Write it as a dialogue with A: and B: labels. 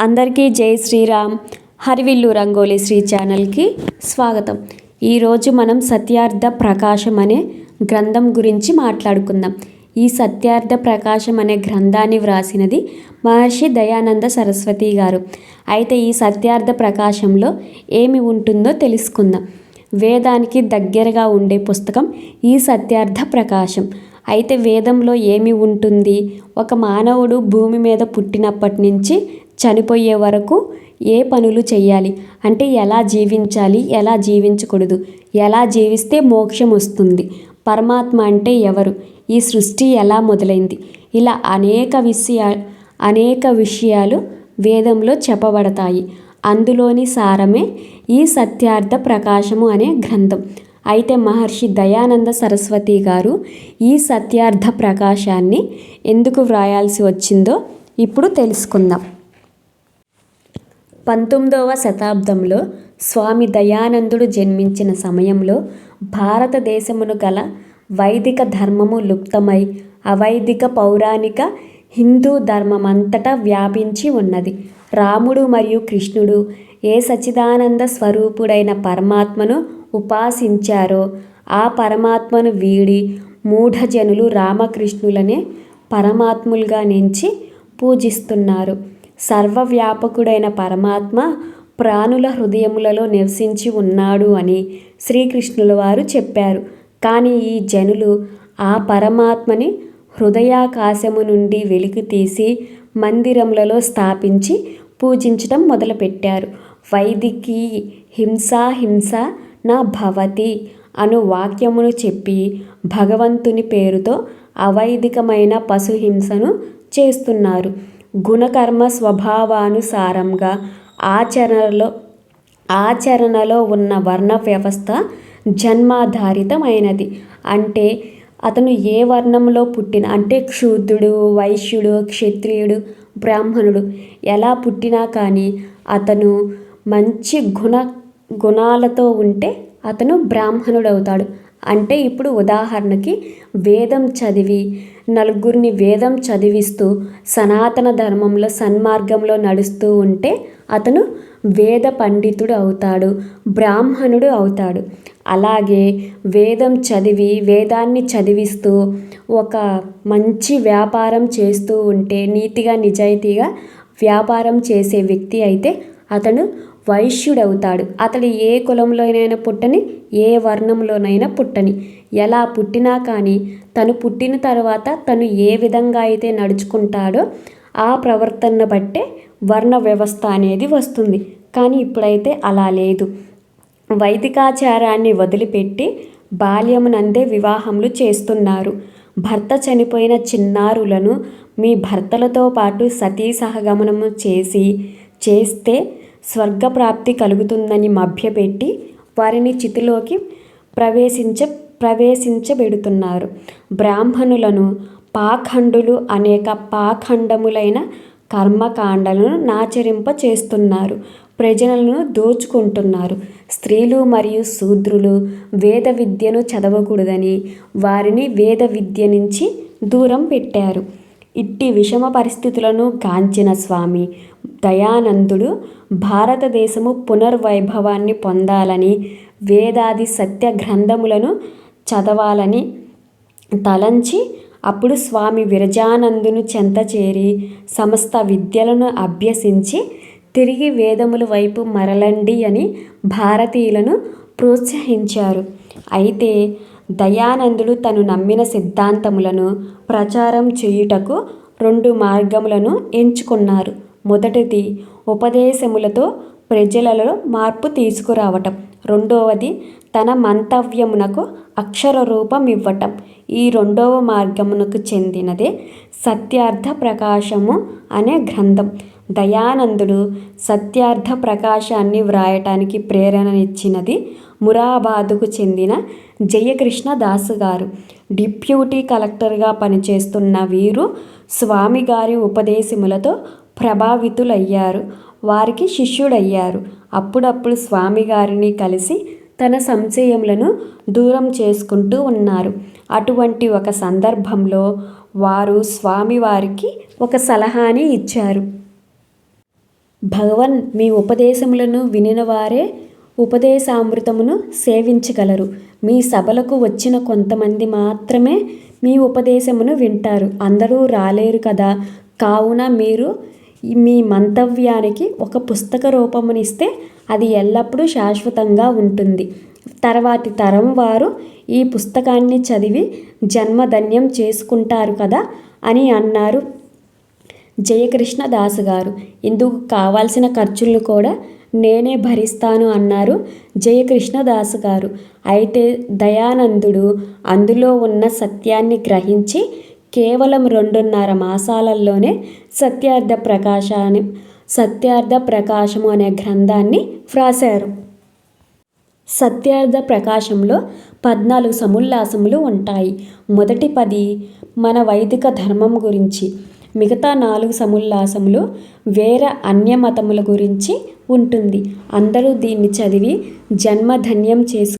A: అందరికీ జై శ్రీరామ్. హరివిల్లు రంగోలి శ్రీ ఛానల్కి స్వాగతం. ఈరోజు మనం సత్యార్థ ప్రకాశం అనే గ్రంథం గురించి మాట్లాడుకుందాం. ఈ సత్యార్థ ప్రకాశం అనే గ్రంథాన్ని వ్రాసినది మహర్షి దయానంద సరస్వతి గారు. అయితే ఈ సత్యార్థ ప్రకాశంలో ఏమి ఉంటుందో తెలుసుకుందాం. వేదానికి దగ్గరగా ఉండే పుస్తకం ఈ సత్యార్థ ప్రకాశం. అయితే వేదంలో ఏమి ఉంటుంది? ఒక మానవుడు భూమి మీద పుట్టినప్పటి నుంచి చనిపోయే వరకు ఏ పనులు చేయాలి అంటే ఎలా జీవించాలి? ఎలా జీవించకూడదు? ఎలా జీవిస్తే మోక్షం వస్తుంది? పరమాత్మ అంటే ఎవరు? ఈ సృష్టి ఎలా మొదలైంది? ఇలా అనేక విషయా అనేక విషయాలు వేదంలో చెప్పబడతాయి. అందులోని సారమే ఈ సత్యార్థ ప్రకాశము అనే గ్రంథం. అయితే మహర్షి దయానంద సరస్వతి గారు ఈ సత్యార్థ ప్రకాశాన్ని ఎందుకు వ్రాయాల్సి వచ్చిందో ఇప్పుడు తెలుసుకుందాం. పంతొమ్మిదవ శతాబ్దంలో స్వామి దయానందుడు జన్మించిన సమయంలో భారతదేశమును గల వైదిక ధర్మము లుప్తమై అవైదిక పౌరాణిక హిందూ ధర్మమంతటా వ్యాపించి ఉన్నది. రాముడు మరియు కృష్ణుడు ఏ సచిదానంద స్వరూపుడైన పరమాత్మను ఉపాసించారో ఆ పరమాత్మను వీడి మూఢజనులు రామకృష్ణులనే పరమాత్ములుగా నుంచి పూజిస్తున్నారు. సర్వవ్యాపకుడైన పరమాత్మ ప్రాణుల హృదయములలో నివసించి ఉన్నాడు అని శ్రీకృష్ణుల వారు చెప్పారు. కానీ ఈ జనులు ఆ పరమాత్మని హృదయాకాశము నుండి వెలికి తీసి మందిరములలో స్థాపించి పూజించడం మొదలుపెట్టారు. వైదికి హింసా హింస నా భవతి అను వాక్యమును చెప్పి భగవంతుని పేరుతో అవైదికమైన పశుహింసను చేస్తున్నారు. గుణకర్మ స్వభావానుసారంగా ఆచరణలో ఆచరణలో ఉన్న వర్ణ వ్యవస్థ జన్మాధారితమైనది. అంటే అతను ఏ వర్ణంలో పుట్టిన అంటే క్షూద్రుడు వైశ్యుడు క్షత్రియుడు బ్రాహ్మణుడు ఎలా పుట్టినా కానీ అతను మంచి గుణ గుణాలతో ఉంటే అతను బ్రాహ్మణుడు అవుతాడు అంటే ఇప్పుడు ఉదాహరణకి వేదం చదివి నలుగురిని వేదం చదివిస్తూ సనాతన ధర్మంలో సన్మార్గంలో నడుస్తూ ఉంటే అతను వేద పండితుడు అవుతాడు బ్రాహ్మణుడు అవుతాడు. అలాగే వేదం చదివి వేదాన్ని చదివిస్తూ ఒక మంచి వ్యాపారం చేస్తూ ఉంటే నీతిగా నిజాయితీగా వ్యాపారం చేసే వ్యక్తి అయితే అతను వైశ్యుడవుతాడు. అతడు ఏ కులంలోనైనా పుట్టని ఏ వర్ణంలోనైనా పుట్టని. ఎలా పుట్టినా కానీ తను పుట్టిన తర్వాత తను ఏ విధంగా అయితే నడుచుకుంటాడో ఆ ప్రవర్తన బట్టే వర్ణ వ్యవస్థ అనేది వస్తుంది. కానీ ఇప్పుడైతే అలా లేదు. వైదికాచారాన్ని వదిలిపెట్టి బాల్యమునందే వివాహములు చేస్తున్నారు. భర్త చనిపోయిన చిన్నారులను మీ భర్తలతో పాటు సతీ సహగమనము చేసి చేస్తే స్వర్గప్రాప్తి కలుగుతుందని మభ్యపెట్టి వారిని చితిలోకి ప్రవేశించ ప్రవేశించబెడుతున్నారు. బ్రాహ్మణులను పాఖండులు అనేక పాఖండములైన కర్మకాండలను నాచరింప చేస్తున్నారు. ప్రజలను దోచుకుంటున్నారు. స్త్రీలు మరియు శూద్రులు వేద విద్యను చదవకూడదని వారిని వేద విద్య నుంచి దూరం పెట్టారు. ఇట్టి విషమ పరిస్థితులను గాంచిన స్వామి. దయానందుడు భారతదేశము పునర్వైభవాన్ని పొందాలని వేదాది సత్య గ్రంథములను చదవాలని తలంచి అప్పుడు స్వామి విరజానందును చెంత చేరి సమస్త విద్యలను అభ్యసించి తిరిగి వేదముల వైపు మరలండి అని భారతీయులను ప్రోత్సహించారు. అయితే దయానందుడు తను నమ్మిన సిద్ధాంతములను ప్రచారం చేయుటకు రెండు మార్గములను ఎంచుకున్నారు. మొదటిది ఉపదేశములతో ప్రజలలో మార్పు తీసుకురావటం. రెండవది తన మంతవ్యమునకు అక్షర రూపం ఇవ్వటం ఈ రెండవ మార్గమునకు చెందినదే సత్యార్థ ప్రకాశము అనే గ్రంథం. దయానందుడు సత్యార్థ ప్రకాశాన్ని వ్రాయటానికి ప్రేరణనిచ్చినది మురాబాదుకు చెందిన జయకృష్ణ దాసు గారు డిప్యూటీ కలెక్టర్గా పనిచేస్తున్న వీరు స్వామిగారి ఉపదేశములతో ప్రభావితులయ్యారు. వారికి శిష్యుడయ్యారు. అప్పుడప్పుడు స్వామిగారిని కలిసి తన సంశయములను దూరం చేసుకుంటూ ఉన్నారు. అటువంటి ఒక సందర్భంలో వారు స్వామివారికి ఒక సలహాని ఇచ్చారు. భగవన్ మీ ఉపదేశములను వినినవారే ఉపదేశామృతమును సేవించగలరు. మీ సభలకు వచ్చిన కొంతమంది మాత్రమే మీ ఉపదేశమును వింటారు. అందరూ రాలేరు కదా. కావున మీరు మీ మంతవ్యానికి ఒక పుస్తక రూపమునిస్తే అది ఎల్లప్పుడూ శాశ్వతంగా ఉంటుంది. తర్వాతి తరం వారు ఈ పుస్తకాన్ని చదివి జన్మధన్యం చేసుకుంటారు కదా అని అన్నారు. జయకృష్ణ దాస్ గారు ఇందుకు కావాల్సిన ఖర్చులను కూడా నేనే భరిస్తాను అన్నారు జయకృష్ణ దాస్ గారు అయితే దయానందుడు అందులో ఉన్న సత్యాన్ని గ్రహించి కేవలం రెండున్నర మాసాలలోనే సత్యార్థ ప్రకాశాన్ని సత్యార్థ ప్రకాశము అనే గ్రంథాన్ని వ్రాశారు. సత్యార్థ ప్రకాశంలో పద్నాలుగు సముల్లాసములు ఉంటాయి. మొదటి పది మన వైదిక ధర్మం గురించి మిగతా నాలుగు సముల్లాసములు వేరే అన్యమతముల గురించి ఉంటుంది. అందరూ దీన్ని చదివి జన్మధన్యం చేసు